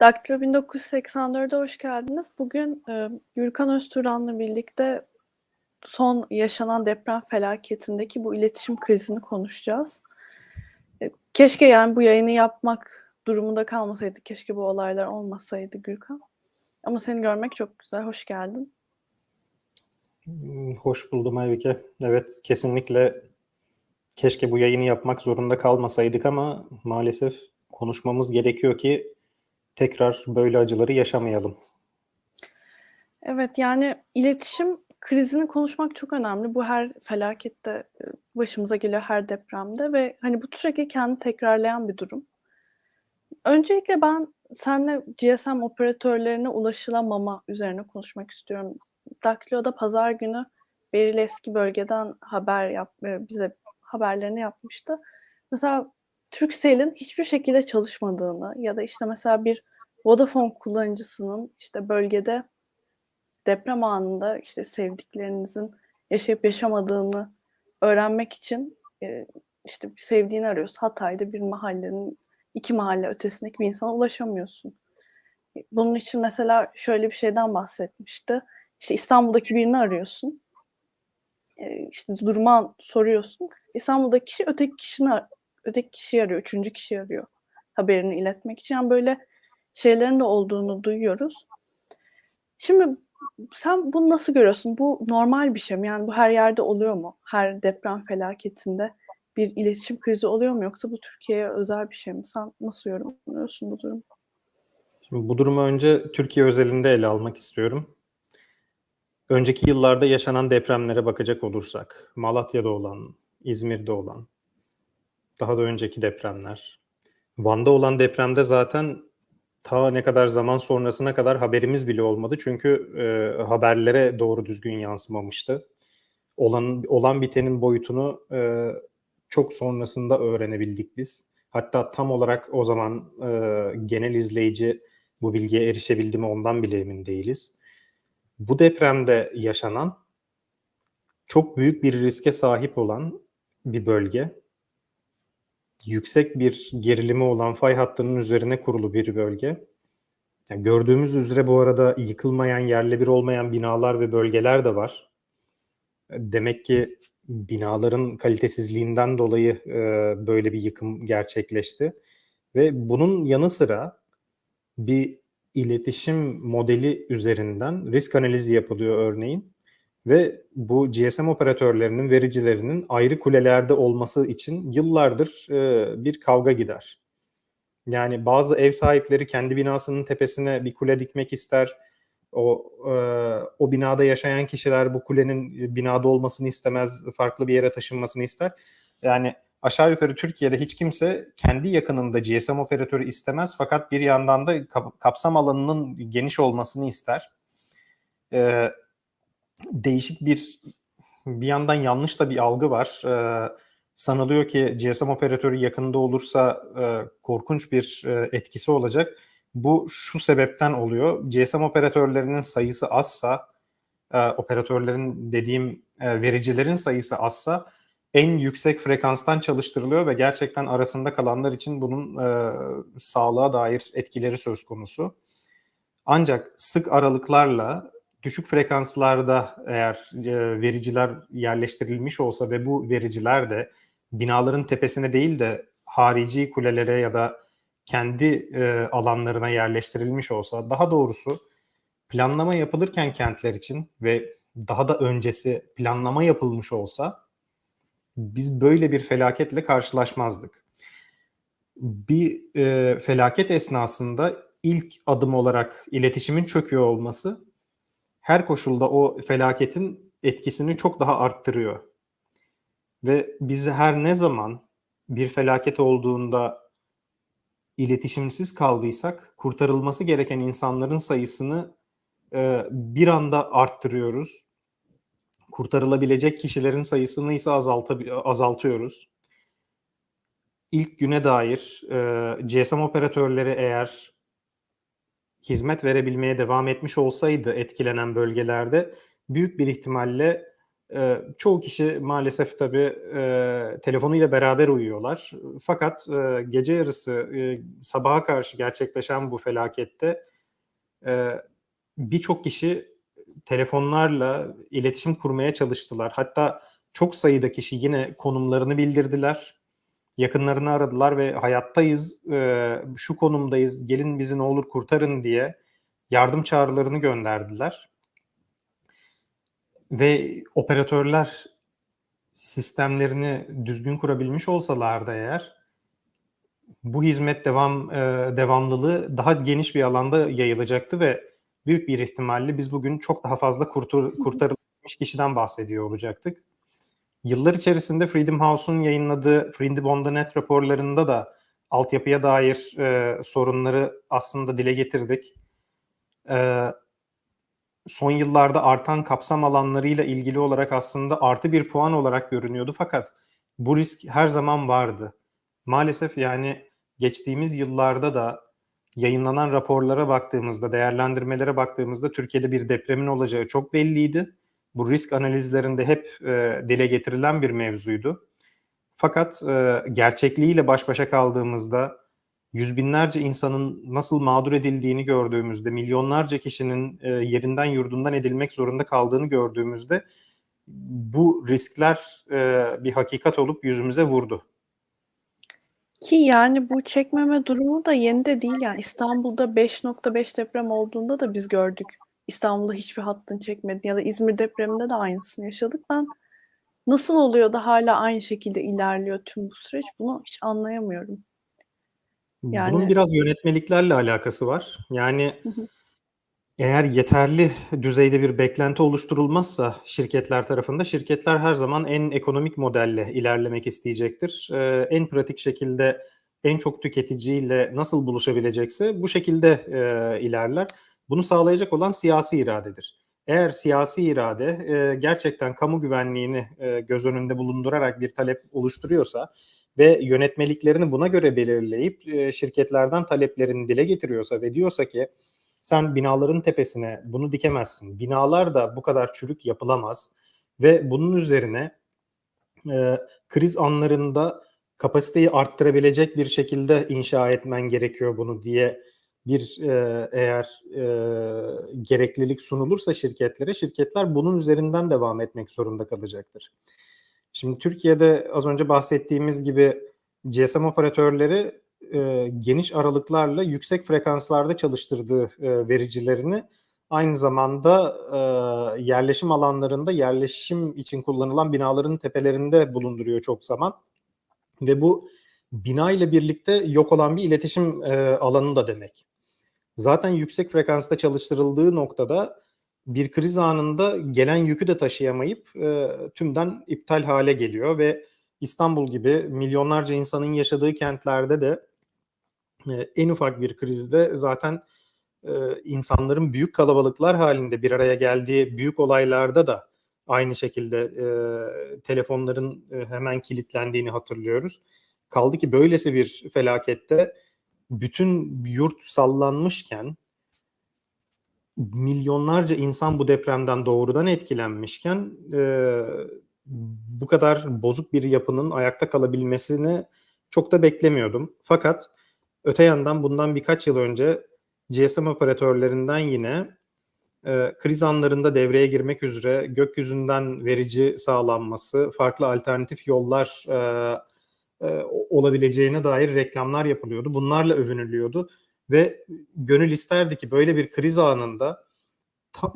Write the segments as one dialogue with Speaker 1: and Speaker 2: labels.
Speaker 1: Daktilo 1984'e hoş geldiniz. Bugün e, Gürkan Özturan'la birlikte son yaşanan deprem felaketindeki bu iletişim krizini konuşacağız. E, keşke yani bu yayını yapmak durumunda kalmasaydı, keşke bu olaylar olmasaydı Gürkan. Ama seni görmek çok güzel, hoş geldin.
Speaker 2: Hmm, Hoş buldum Aybike. Evet, kesinlikle keşke bu yayını yapmak zorunda kalmasaydık ama maalesef konuşmamız gerekiyor ki tekrar böyle acıları yaşamayalım.
Speaker 1: Evet yani iletişim krizini konuşmak çok önemli. Bu her felakette e, başımıza geliyor her depremde ve hani bu sürekli kendi tekrarlayan bir durum. Öncelikle ben seninle GSM operatörlerine ulaşılamama üzerine konuşmak istiyorum. Daktilo'da pazar günü Beril eski bölgeden haber yap, e, bize haberlerini yapmıştı. Mesela Turkcell'in hiçbir şekilde çalışmadığını ya da işte mesela bir Vodafone kullanıcısının işte bölgede deprem anında işte sevdiklerinizin yaşayıp yaşamadığını öğrenmek için e, işte sevdiğini arıyorsun. Hatay'da bir mahallenin iki mahalle ötesindeki bir insana ulaşamıyorsun. Bunun için mesela şöyle bir şeyden bahsetmişti. İşte İstanbul'daki birini arıyorsun. E, işte duruma soruyorsun. İstanbul'daki kişi öteki kişini öteki kişiyi arıyor, üçüncü kişi arıyor haberini iletmek için. Yani böyle şeylerin de olduğunu duyuyoruz. Şimdi sen bunu nasıl görüyorsun? Bu normal bir şey mi? Yani bu her yerde oluyor mu? Her deprem felaketinde bir iletişim krizi oluyor mu? Yoksa bu Türkiye'ye özel bir şey mi? Sen nasıl yorumluyorsun bu durumu?
Speaker 2: Şimdi bu durumu önce Türkiye özelinde ele almak istiyorum. Önceki yıllarda yaşanan depremlere bakacak olursak, Malatya'da olan, İzmir'de olan, daha da önceki depremler, Van'da olan depremde zaten ta ne kadar zaman sonrasına kadar haberimiz bile olmadı. Çünkü e, haberlere doğru düzgün yansımamıştı. Olan olan bitenin boyutunu e, çok sonrasında öğrenebildik biz. Hatta tam olarak o zaman e, genel izleyici bu bilgiye erişebildi mi ondan bile emin değiliz. Bu depremde yaşanan çok büyük bir riske sahip olan bir bölge. Yüksek bir gerilimi olan fay hattının üzerine kurulu bir bölge. Yani gördüğümüz üzere bu arada yıkılmayan, yerle bir olmayan binalar ve bölgeler de var. Demek ki binaların kalitesizliğinden dolayı e, böyle bir yıkım gerçekleşti. Ve bunun yanı sıra bir iletişim modeli üzerinden risk analizi yapılıyor örneğin. Ve bu GSM operatörlerinin, vericilerinin ayrı kulelerde olması için yıllardır e, bir kavga gider. Yani bazı ev sahipleri kendi binasının tepesine bir kule dikmek ister. O e, o binada yaşayan kişiler bu kulenin binada olmasını istemez, farklı bir yere taşınmasını ister. Yani aşağı yukarı Türkiye'de hiç kimse kendi yakınında GSM operatörü istemez fakat bir yandan da kapsam alanının geniş olmasını ister. Ee, değişik bir bir yandan yanlış da bir algı var. Ee, sanılıyor ki GSM operatörü yakında olursa e, korkunç bir e, etkisi olacak. Bu şu sebepten oluyor. GSM operatörlerinin sayısı azsa, e, operatörlerin dediğim e, vericilerin sayısı azsa en yüksek frekanstan çalıştırılıyor ve gerçekten arasında kalanlar için bunun e, sağlığa dair etkileri söz konusu. Ancak sık aralıklarla düşük frekanslarda eğer e, vericiler yerleştirilmiş olsa ve bu vericiler de binaların tepesine değil de harici kulelere ya da kendi e, alanlarına yerleştirilmiş olsa daha doğrusu planlama yapılırken kentler için ve daha da öncesi planlama yapılmış olsa biz böyle bir felaketle karşılaşmazdık. Bir e, felaket esnasında ilk adım olarak iletişimin çöküyor olması her koşulda o felaketin etkisini çok daha arttırıyor. Ve biz her ne zaman bir felaket olduğunda iletişimsiz kaldıysak kurtarılması gereken insanların sayısını e, bir anda arttırıyoruz kurtarılabilecek kişilerin sayısını ise azaltıyoruz. İlk güne dair e, GSM operatörleri eğer hizmet verebilmeye devam etmiş olsaydı etkilenen bölgelerde büyük bir ihtimalle Eee, çoğu kişi maalesef tabii, eee, telefonuyla beraber uyuyorlar. Fakat, eee, gece yarısı, eee, sabaha karşı gerçekleşen bu felakette, eee, birçok kişi telefonlarla iletişim kurmaya çalıştılar. Hatta çok sayıda kişi yine konumlarını bildirdiler. Yakınlarını aradılar ve hayattayız, eee, şu konumdayız, gelin bizi ne olur kurtarın diye yardım çağrılarını gönderdiler. Ve operatörler sistemlerini düzgün kurabilmiş olsalardı eğer bu hizmet devam eee, devamlılığı daha geniş bir alanda yayılacaktı ve büyük bir ihtimalle biz bugün çok daha fazla
Speaker 1: hı.
Speaker 2: kurtarılmış kişiden bahsediyor olacaktık. Yıllar içerisinde Freedom House'un yayınladığı Freedom on the Net raporlarında da altyapıya dair, eee, sorunları aslında dile getirdik. Eee, son yıllarda artan kapsam alanlarıyla ilgili olarak aslında artı bir puan olarak görünüyordu fakat bu risk her zaman vardı. Maalesef, yani, geçtiğimiz yıllarda da yayınlanan raporlara baktığımızda, değerlendirmelere baktığımızda Türkiye'de bir depremin olacağı çok belliydi. Bu risk analizlerinde hep, eee, dile getirilen bir mevzuydu. Fakat, eee, gerçekliğiyle baş başa kaldığımızda, yüz binlerce insanın nasıl mağdur edildiğini gördüğümüzde, milyonlarca kişinin, eee, yerinden yurdundan edilmek zorunda kaldığını gördüğümüzde bu riskler, eee, bir hakikat olup yüzümüze vurdu.
Speaker 1: Ki, yani, bu çekmeme durumu da yeni de değil, yani. İstanbul'da 5.5 deprem olduğunda da biz gördük. İstanbul'da hiçbir hattın çekmediğini ya da İzmir depreminde de aynısını yaşadık. Ben nasıl oluyor da hâlâ aynı şekilde ilerliyor tüm bu süreç, bunu hiç anlayamıyorum.
Speaker 2: Bunun
Speaker 1: Yani
Speaker 2: biraz yönetmeliklerle alakası var. Yani,
Speaker 1: Hı hı.
Speaker 2: eğer yeterli düzeyde bir beklenti oluşturulmazsa şirketler tarafında, şirketler her zaman en ekonomik modelle ilerlemek isteyecektir. Eee, en pratik şekilde en çok tüketiciyle nasıl buluşabilecekse bu şekilde, eee, ilerler. Bunu sağlayacak olan siyasi iradedir. Eğer siyasi irade, eee, gerçekten kamu güvenliğini, eee, göz önünde bulundurarak bir talep oluşturuyorsa ve yönetmeliklerini buna göre belirleyip, eee, şirketlerden taleplerini dile getiriyorsa ve diyorsa ki sen binaların tepesine bunu dikemezsin, binalar da bu kadar çürük yapılamaz ve bunun üzerine, eee, kriz anlarında kapasiteyi arttırabilecek bir şekilde inşa etmen gerekiyor bunu diye bir, eee, eğer, eee, gereklilik sunulursa şirketlere, şirketler bunun üzerinden devam etmek zorunda kalacaktır. Şimdi Türkiye'de az önce bahsettiğimiz gibi GSM operatörleri, eee, geniş aralıklarla yüksek frekanslarda çalıştırdığı, eee, vericilerini aynı zamanda, eee, yerleşim alanlarında, yerleşim için kullanılan binaların tepelerinde bulunduruyor çok zaman ve bu binayla birlikte yok olan bir iletişim, eee, alanı da demek. Zaten yüksek frekansta çalıştırıldığı noktada bir kriz anında gelen yükü de taşıyamayıp, eee, tümden iptal hâle geliyor ve İstanbul gibi milyonlarca insanın yaşadığı kentlerde de, eee, en ufak bir krizde zaten, eee, insanların büyük kalabalıklar hâlinde bir araya geldiği büyük olaylarda da aynı şekilde, eee, telefonların, eee, hemen kilitlendiğini hatırlıyoruz. Kaldı ki böylesi bir felakette bütün yurt sallanmışken milyonlarca insan bu depremden doğrudan etkilenmişken, eee, bu kadar bozuk bir yapının ayakta kalabilmesini çok da beklemiyordum. Fakat öte yandan bundan birkaç yıl önce GSM operatörlerinden yine, eee, kriz anlarında devreye girmek üzere gökyüzünden verici sağlanması, farklı alternatif yollar, eee, eee, olabileceğine dair reklamlar yapılıyordu. Bunlarla övünülüyordu ve gönül isterdi ki böyle bir kriz anında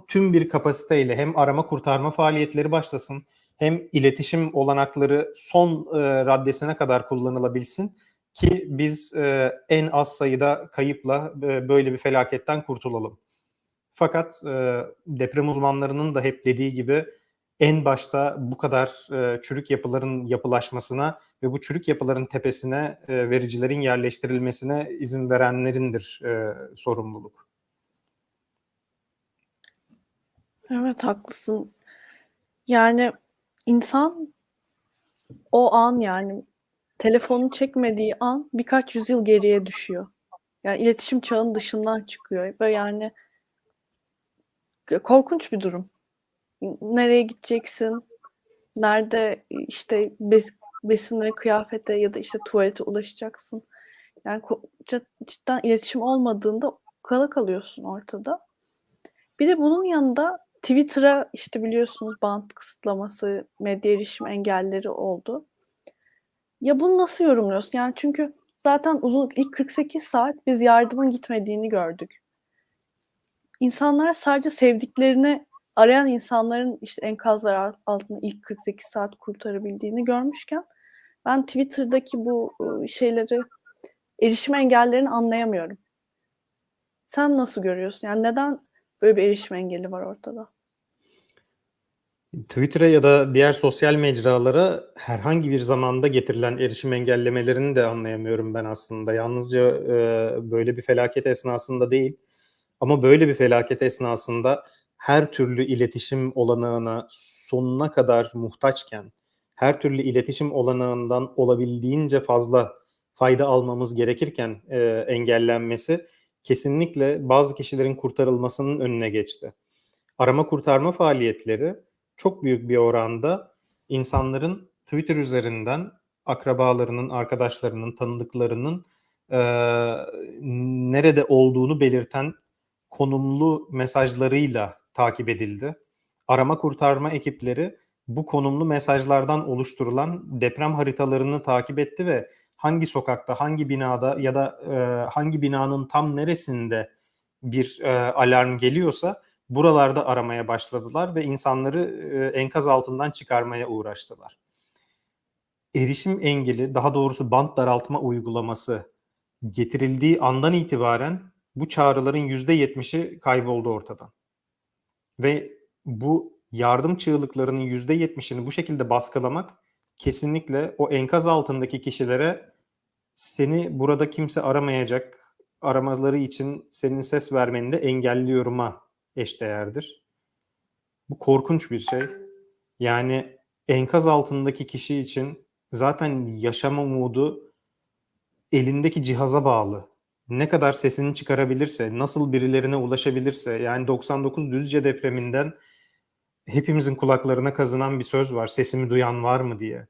Speaker 2: tüm bir kapasiteyle hem arama kurtarma faaliyetleri başlasın hem iletişim olanakları son, eee, raddesine kadar kullanılabilsin ki biz, eee, en az sayıda kayıpla, eee, böyle bir felaketten kurtulalım. Fakat, eee, deprem uzmanlarının da hep dediği gibi en başta bu kadar, eee, çürük yapıların yapılaşmasına ve bu çürük yapıların tepesine, eee, vericilerin yerleştirilmesine izin verenlerindir, eee, sorumluluk.
Speaker 1: Evet, haklısın. Yani insan o an, yani telefonunu çekmediği an birkaç yüzyıl geriye düşüyor. Yani iletişim çağının dışından çıkıyor ve yani korkunç bir durum. Nereye gideceksin? Nerede işte bes besinlere, kıyafete ya da işte tuvalete ulaşacaksın? Yani cidden iletişim olmadığında kala kalıyorsun ortada. Bir de bunun yanında Twitter'a işte biliyorsunuz bant kısıtlaması, medya erişim engelleri oldu. Ya bunu nasıl yorumluyorsun? Yani çünkü zaten uzun ilk 48 saat biz yardımın gitmediğini gördük. İnsanlar sadece sevdiklerini arayan insanların işte enkazlar al altında ilk 48 saat kurtarabildiğini görmüşken ben Twitter'daki bu, şeyleri, erişim engellerini anlayamıyorum. Sen nasıl görüyorsun? Yani neden böyle bir erişim engeli var ortada?
Speaker 2: Twitter'a ya da diğer sosyal mecralara herhangi bir zamanda getirilen erişim engellemelerini de anlayamıyorum ben aslında. Yalnızca, eee, böyle bir felaket esnasında değil ama böyle bir felaket esnasında her türlü iletişim olanağına sonuna kadar muhtaçken, her türlü iletişim olanağından olabildiğince fazla fayda almamız gerekirken, eee, engellenmesi kesinlikle bazı kişilerin kurtarılmasının önüne geçti. Arama kurtarma faaliyetleri çok büyük bir oranda insanların Twitter üzerinden akrabalarının, arkadaşlarının, tanıdıklarının, eee, nerede olduğunu belirten konumlu mesajlarıyla takip edildi. Arama kurtarma ekipleri bu konumlu mesajlardan oluşturulan deprem haritalarını takip etti ve hangi sokakta, hangi binada ya da, eee, hangi binanın tam neresinde bir, eee, alarm geliyorsa buralarda aramaya başladılar ve insanları, eee, enkaz altından çıkarmaya uğraştılar. Erişim engeli, daha doğrusu bant daraltma uygulaması getirildiği andan itibaren bu çağrıların %70'i kayboldu ortadan. Ve bu yardım çığlıklarının %70'ini bu şekilde baskılamak kesinlikle o enkaz altındaki kişilere "Seni burada kimse aramayacak, aramaları için senin ses vermeni de engelliyorum"a eşdeğerdir. Bu korkunç bir şey. Yani enkaz altındaki kişi için zaten yaşam umudu elindeki cihaza bağlı. Ne kadar sesini çıkarabilirse, nasıl birilerine ulaşabilirse, yani 99 Düzce depreminden hepimizin kulaklarına kazınan bir söz var, "Sesimi duyan var mı?" diye.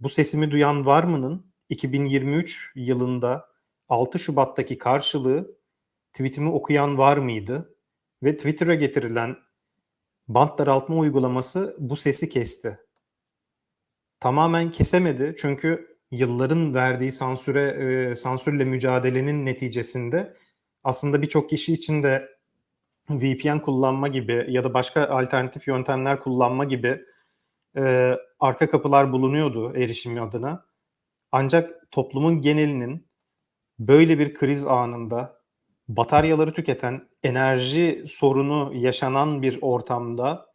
Speaker 2: Bu "Sesimi duyan var mı?'nın 2023 yılında 6 Şubat'taki karşılığı tweet'imi okuyan var mıydı? Ve Twitter'a getirilen bant daraltma uygulaması bu sesi kesti. Tamamen kesemedi çünkü yılların verdiği sansüre, eee, sansürle mücadelenin neticesinde aslında birçok kişi için de VPN kullanma gibi ya da başka alternatif yöntemler kullanma gibi, eee, arka kapılar bulunuyordu erişim adına. Ancak toplumun genelinin böyle bir kriz anında bataryaları tüketen, enerji sorunu yaşanan bir ortamda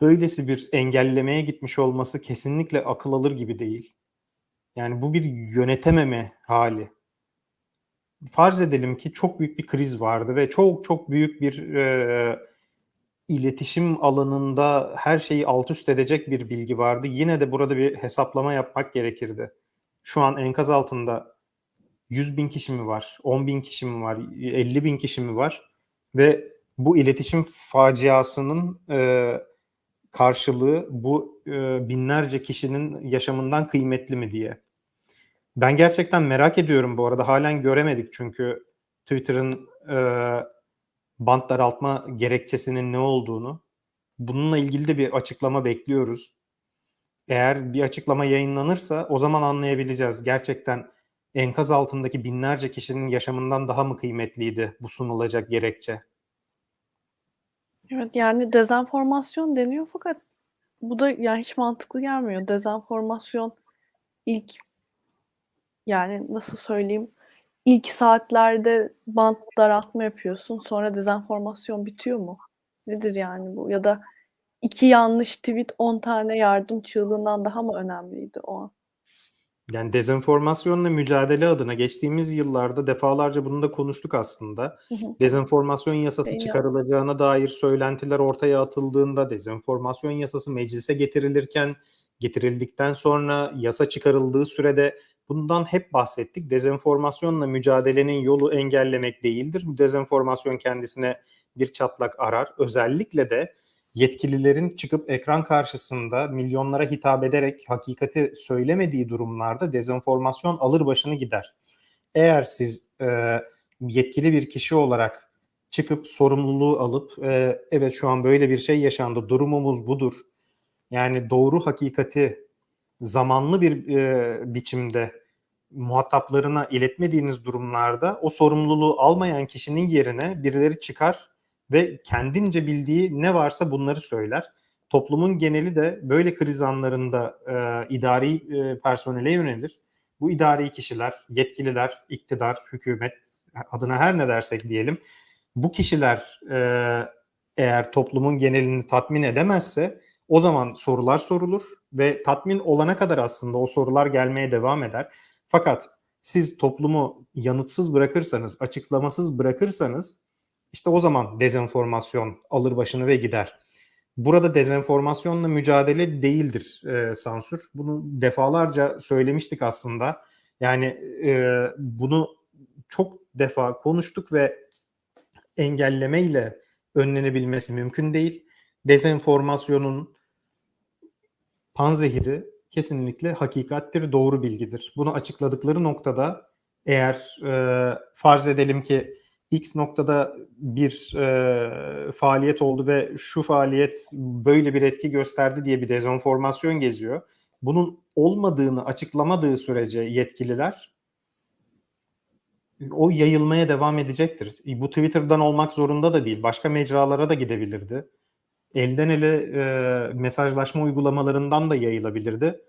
Speaker 2: böylesi bir engellemeye gitmiş olması kesinlikle akıl alır gibi değil. Yani bu bir yönetememe hâli. Farz edelim ki çok büyük bir kriz vardı ve çok çok büyük bir, eee, iletişim alanında her şeyi alt üst edecek bir bilgi vardı. Yine de burada bir hesaplama yapmak gerekirdi. Şu an enkaz altında 100.000 kişi mi var, 10.000 kişi mi var, 50.000 kişi mi var ve bu iletişim faciasının, eee, karşılığı bu, eee, binlerce kişinin yaşamından kıymetli mi diye. Ben gerçekten merak ediyorum bu arada. Hâlen göremedik çünkü Twitter'ın, eee, bant daraltma gerekçesinin ne olduğunu. Bununla ilgili de bir açıklama bekliyoruz. Eğer bir açıklama yayınlanırsa o zaman anlayabileceğiz. Gerçekten enkaz altındaki binlerce kişinin yaşamından daha mı kıymetliydi bu sunulacak gerekçe?
Speaker 1: Evet, yani dezenformasyon deniyor fakat bu da ya hiç mantıklı gelmiyor. Dezenformasyon ilk yani nasıl söyleyeyim, ilk saatlerde bant daraltma yapıyorsun, sonra dezenformasyon bitiyor mu? Nedir yani bu? Ya da 2 yanlış tweet 10 tane yardım çığlığından daha mı önemliydi o an?
Speaker 2: Yani dezenformasyonla mücadele adına geçtiğimiz yıllarda defalarca bunu da konuştuk aslında.
Speaker 1: Hı hı.
Speaker 2: Dezenformasyon yasası çıkarılacağına dair söylentiler ortaya atıldığında, dezenformasyon yasası meclise getirilirken, getirildikten sonra yasa çıkarıldığı sürede bundan hep bahsettik. Dezenformasyonla mücadelenin yolu engellemek değildir. Bu dezenformasyon kendisine bir çatlak arar. Özellikle de yetkililerin çıkıp ekran karşısında milyonlara hitap ederek hakikati söylemediği durumlarda dezenformasyon alır başını gider. Eğer siz e, yetkili bir kişi olarak çıkıp sorumluluğu alıp e, evet şu an böyle bir şey yaşandı, durumumuz budur. Yani doğru hakikati zamanlı bir e, biçimde muhataplarına iletmediğiniz durumlarda o sorumluluğu almayan kişinin yerine birileri çıkar ve kendince bildiği ne varsa bunları söyler. Toplumun geneli de böyle kriz anlarında e, idari e, personele yönelir. Bu idari kişiler, yetkililer, iktidar, hükümet adına her ne dersek diyelim bu kişiler e, eğer toplumun genelini tatmin edemezse o zaman sorular sorulur ve tatmin olana kadar aslında o sorular gelmeye devam eder. Fakat siz toplumu yanıtsız bırakırsanız, açıklamasız bırakırsanız işte o zaman dezenformasyon alır başını ve gider. Burada dezenformasyonla mücadele değildir e, sansür. Bunu defalarca söylemiştik aslında. Yani e, bunu çok defa konuştuk ve engellemeyle önlenebilmesi mümkün değil. Dezenformasyonun panzehiri kesinlikle hakikattir, doğru bilgidir. Bunu açıkladıkları noktada eğer e, farz edelim ki X noktada bir e, faaliyet oldu ve şu faaliyet böyle bir etki gösterdi diye bir dezenformasyon geziyor. Bunun olmadığını açıklamadığı sürece yetkililer o yayılmaya devam edecektir. Bu Twitter'dan olmak zorunda da değil. Başka mecralara da gidebilirdi. Elden ele e, mesajlaşma uygulamalarından da yayılabilirdi.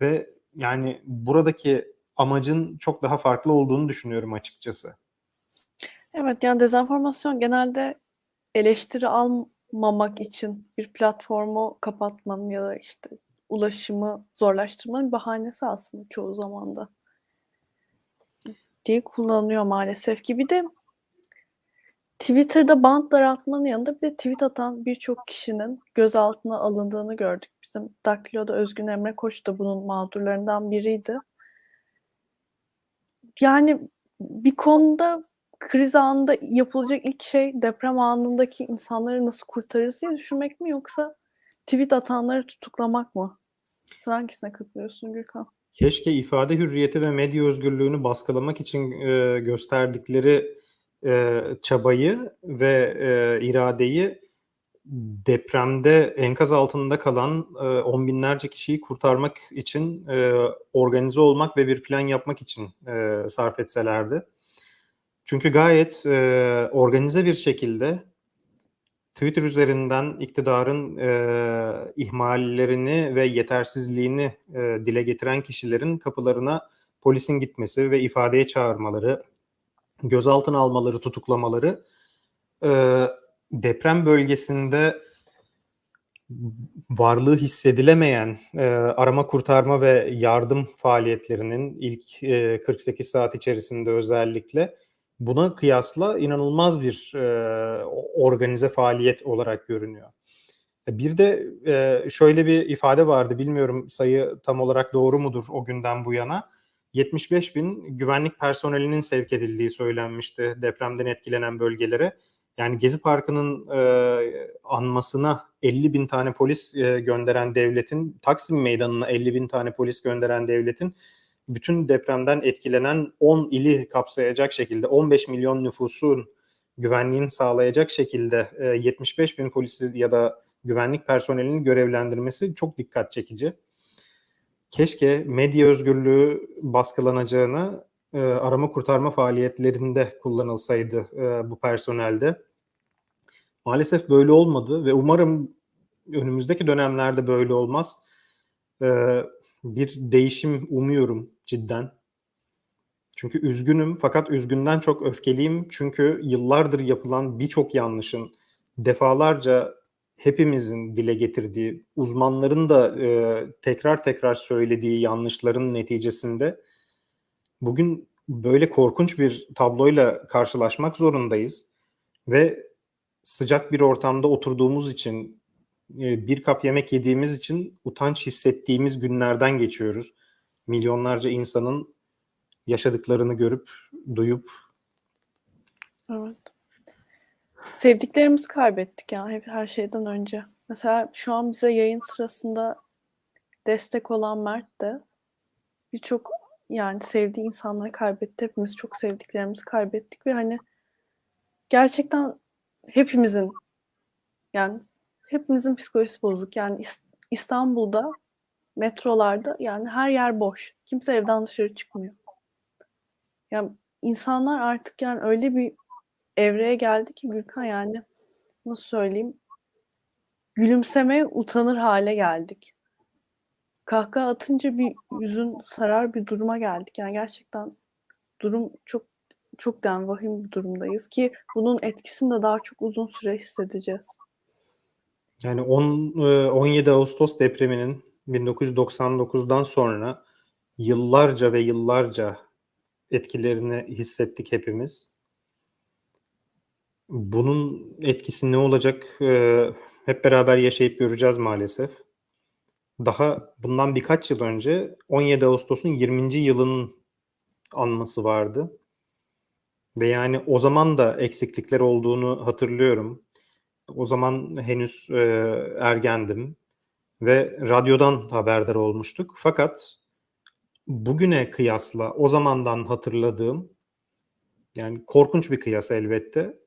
Speaker 2: Ve yani buradaki amacın çok daha farklı olduğunu düşünüyorum açıkçası.
Speaker 1: Evet yani dezenformasyon genelde eleştiri almamak için bir platformu kapatmanın ya da işte ulaşımı zorlaştırmanın bahanesi aslında çoğu zamanda diye kullanılıyor maalesef ki. Bir de Twitter'da bant daraltmanın yanında bir de tweet atan birçok kişinin gözaltına alındığını gördük. Bizim Daklo'da Özgün Emre Koç da bunun mağdurlarından biriydi. Yani bir konuda kriz anında yapılacak ilk şey deprem anındaki insanları nasıl kurtarırız diye düşünmek mi yoksa tweet atanları tutuklamak mı? Sen hangisine katılıyorsun Gürkan?
Speaker 2: Keşke ifade hürriyeti ve medya özgürlüğünü baskılamak için e, gösterdikleri e, çabayı ve e, iradeyi depremde enkaz altında kalan e, on binlerce kişiyi kurtarmak için e, organize olmak ve bir plan yapmak için e, sarf etselerdi. Çünkü gayet e, organize bir şekilde Twitter üzerinden iktidarın e, ihmallerini ve yetersizliğini e, dile getiren kişilerin kapılarına polisin gitmesi ve ifadeye çağırmaları, gözaltına almaları, tutuklamaları e, deprem bölgesinde varlığı hissedilemeyen e, arama kurtarma ve yardım faaliyetlerinin ilk e, 48 saat içerisinde özellikle buna kıyasla inanılmaz bir e, organize faaliyet olarak görünüyor. Bir de e, şöyle bir ifade vardı, bilmiyorum sayı tam olarak doğru mudur o günden bu yana. 75 bin güvenlik personelinin sevk edildiği söylenmişti depremden etkilenen bölgelere. Yani Gezi Parkı'nın e, anmasına 50 bin tane polis e, gönderen devletin, Taksim Meydanı'na 50 bin tane polis gönderen devletin bütün depremden etkilenen 10 ili kapsayacak şekilde 15 milyon nüfusun güvenliğini sağlayacak şekilde e, 75 bin polisi ya da güvenlik personelini görevlendirmesi çok dikkat çekici. Keşke medya özgürlüğü baskılanacağına e, arama kurtarma faaliyetlerinde kullanılsaydı e, bu personelde. Maalesef böyle olmadı ve umarım önümüzdeki dönemlerde böyle olmaz. Bir değişim umuyorum cidden. Çünkü üzgünüm fakat üzgünden çok öfkeliyim. Çünkü yıllardır yapılan birçok yanlışın defalarca hepimizin dile getirdiği, uzmanların da e, tekrar tekrar söylediği yanlışların neticesinde bugün böyle korkunç bir tabloyla karşılaşmak zorundayız ve sıcak bir ortamda oturduğumuz için bir kap yemek yediğimiz için utanç hissettiğimiz günlerden geçiyoruz. Milyonlarca insanın yaşadıklarını görüp, duyup.
Speaker 1: Evet. Sevdiklerimizi kaybettik ya hep her şeyden önce. Mesela şu an bize yayın sırasında destek olan Mert de birçok yani sevdiği insanları kaybetti. Hepimiz çok sevdiklerimizi kaybettik ve hani gerçekten hepimizin yani hepimizin psikolojisi bozuk. Yani İs- İstanbul'da metrolarda yani her yer boş. Kimse evden dışarı çıkmıyor. Yani insanlar artık yani öyle bir evreye geldi ki Gürkan yani nasıl söyleyeyim gülümsemeye utanır hale geldik. Kahkaha atınca bir yüzün sarar bir duruma geldik. Yani gerçekten durum çok çok den vahim bir durumdayız ki bunun etkisini de daha çok uzun süre hissedeceğiz.
Speaker 2: Yani 10, e, 17 Ağustos depreminin 1999'dan sonra yıllarca ve yıllarca etkilerini hissettik hepimiz. Bunun etkisi ne olacak e, hep beraber yaşayıp göreceğiz maalesef. Daha bundan birkaç yıl önce 17 Ağustos'un 20. yılının anması vardı. Ve yani o zaman da eksiklikler olduğunu hatırlıyorum. O zaman henüz e, ergendim ve radyodan haberdar olmuştuk. Fakat bugüne kıyasla o zamandan hatırladığım yani korkunç bir kıyas elbette.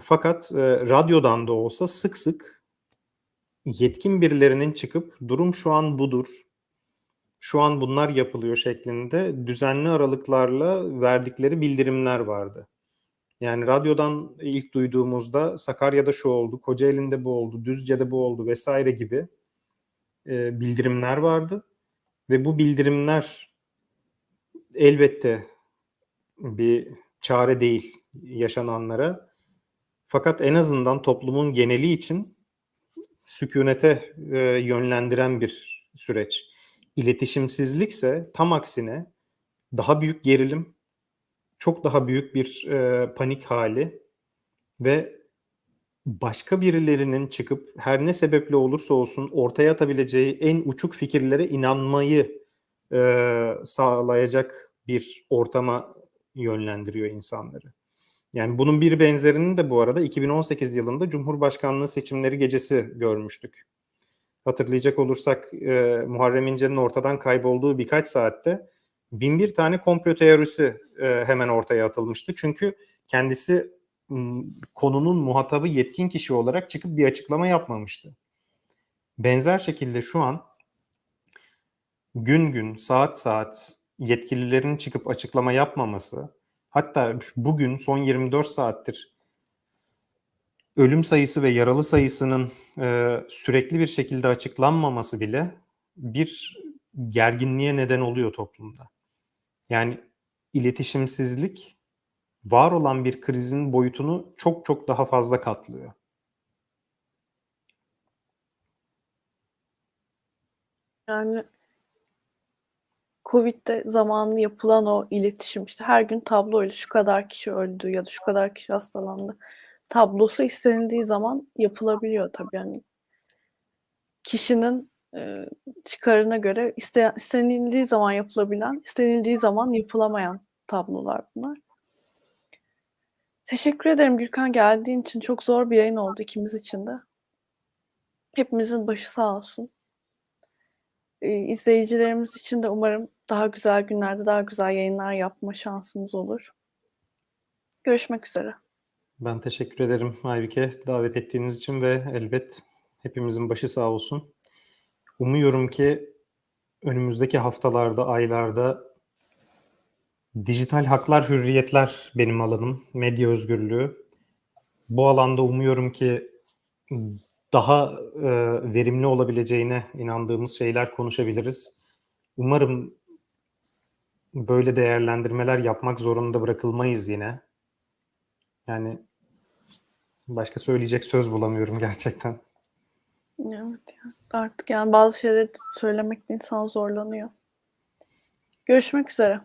Speaker 2: Fakat e, radyodan da olsa sık sık yetkin birilerinin çıkıp durum şu an budur. Şu an bunlar yapılıyor şeklinde düzenli aralıklarla verdikleri bildirimler vardı. Yani radyodan ilk duyduğumuzda Sakarya'da şu oldu, Kocaeli'nde bu oldu, Düzce'de bu oldu vesaire gibi e, bildirimler vardı. Ve bu bildirimler elbette bir çare değil yaşananlara. Fakat en azından toplumun geneli için sükunete e, yönlendiren bir süreç. İletişimsizlikse tam aksine daha büyük gerilim, çok daha büyük bir e, panik hali ve başka birilerinin çıkıp her ne sebeple olursa olsun ortaya atabileceği en uçuk fikirlere inanmayı e, sağlayacak bir ortama yönlendiriyor insanları. Yani bunun bir benzerini de bu arada 2018 yılında Cumhurbaşkanlığı seçimleri gecesi görmüştük. Hatırlayacak olursak e, Muharrem İnce'nin ortadan kaybolduğu birkaç saatte bin bir tane komplo teorisi e, hemen ortaya atılmıştı. Çünkü kendisi konunun muhatabı yetkin kişi olarak çıkıp bir açıklama yapmamıştı. Benzer şekilde şu an gün gün, saat saat yetkililerin çıkıp açıklama yapmaması, hatta bugün son 24 saattir ölüm sayısı ve yaralı sayısının e, sürekli bir şekilde açıklanmaması bile bir gerginliğe neden oluyor toplumda. Yani iletişimsizlik var olan bir krizin boyutunu çok çok daha fazla katlıyor.
Speaker 1: Yani Covid'de zamanlı yapılan o iletişim işte her gün tabloyla şu kadar kişi öldü ya da şu kadar kişi hastalandı tablosu istenildiği zaman yapılabiliyor tabii yani kişinin çıkarına göre iste, istenildiği zaman yapılabilen, istenildiği zaman yapılamayan tablolar bunlar. Teşekkür ederim Gürkan geldiğin için. Çok zor bir yayın oldu ikimiz için de. Hepimizin başı sağ olsun. Ee, izleyicilerimiz için de umarım daha güzel günlerde daha güzel yayınlar yapma şansımız olur. Görüşmek üzere.
Speaker 2: Ben teşekkür ederim Aybike davet ettiğiniz için ve elbet hepimizin başı sağ olsun. Umuyorum ki önümüzdeki haftalarda, aylarda dijital haklar, hürriyetler benim alanım, medya özgürlüğü. Bu alanda umuyorum ki daha e, verimli olabileceğine inandığımız şeyler konuşabiliriz. Umarım böyle değerlendirmeler yapmak zorunda bırakılmayız yine. Yani başka söyleyecek söz bulamıyorum gerçekten.
Speaker 1: Evet ya. Artık yani bazı şeyleri söylemekte insan zorlanıyor. Görüşmek üzere.